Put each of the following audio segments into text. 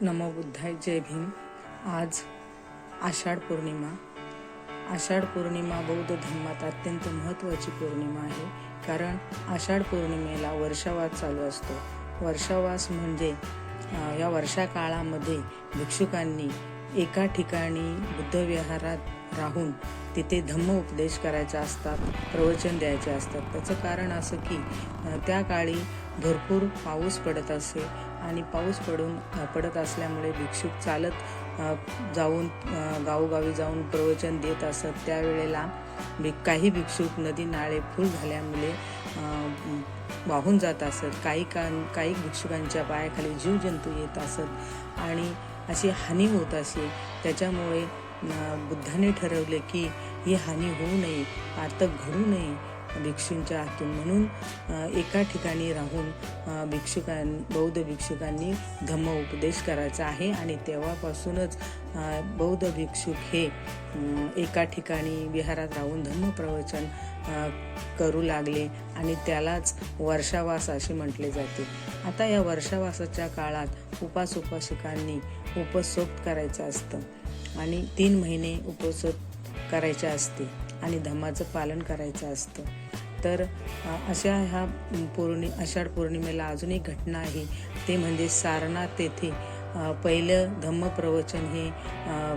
नमो बुद्धाय जय भीम. आज आषाढ पौर्णिमा. आषाढ पौर्णिमा बौद्ध धर्मात अत्यंत महत्त्वाची पौर्णिमा आहे. कारण आषाढ पौर्णिमेला वर्षावास चालू असतो. वर्षावास म्हणजे या वर्षा काळामध्ये भिक्षुकांनी एका ठिकाणी बुद्धविहारात राहून तिथे धम्म उपदेश करायचा असतात प्रवचन द्यायचे असतात. त्याचं कारण असं की त्या काळी भरपूर पाऊस पडत असे आणि पाऊस पडून पडत असल्यामुळे भिक्षुक चालत जाऊन गावोगावी जाऊन प्रवचन देत असत. त्यावेळेला भि काही भिक्षुक नदी नाळे फुल झाल्यामुळे वाहून जात असत. काही का काही भिक्षुकांच्या पायाखाली जीवजंतू येत असत. आणि अशी हानी होत असे. त्याच्यामुळे बुद्धाने ठरवले की ही हानी होऊ नये आर्तक घडू नये भिक्षूंच्या हातून म्हणून एका ठिकाणी राहून भिक्षुकां बौद्ध भिक्षुकांनी धम्म उपदेश करायचा आहे आणि तेव्हापासूनच बौद्ध भिक्षुक हे एका ठिकाणी विहारात राहून धम्म प्रवचन करू लागले आणि त्यालाच वर्षावास असे म्हटले जाते. आता या वर्षावासाच्या काळात उपास उपासिकांनी उपसोप करायचं असतं आणि तीन महिने उपसोप करायचे असते आणि धम्माचं पालन करायचं असतं. तर अशा ह्या पौर्णि आषाढ पौर्णिमेला अजून एक घटना आहे. ते म्हणजे सारनाथ येथे पहिलं धम्म प्रवचन हे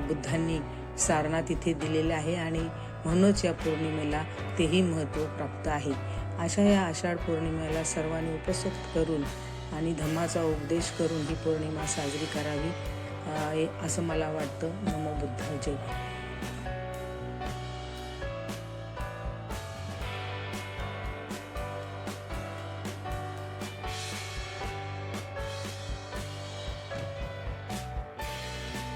बुद्धांनी सारनाथ इथे दिलेले आहे आणि म्हणूनच या पौर्णिमेला तेही महत्त्व प्राप्त आहे. अशा या आषाढ पौर्णिमेला सर्वांनी उपस्थित करून आणि धम्माचा उपदेश करून ही पौर्णिमा साजरी करावी असं मला वाटतं. नमो बुद्धाय.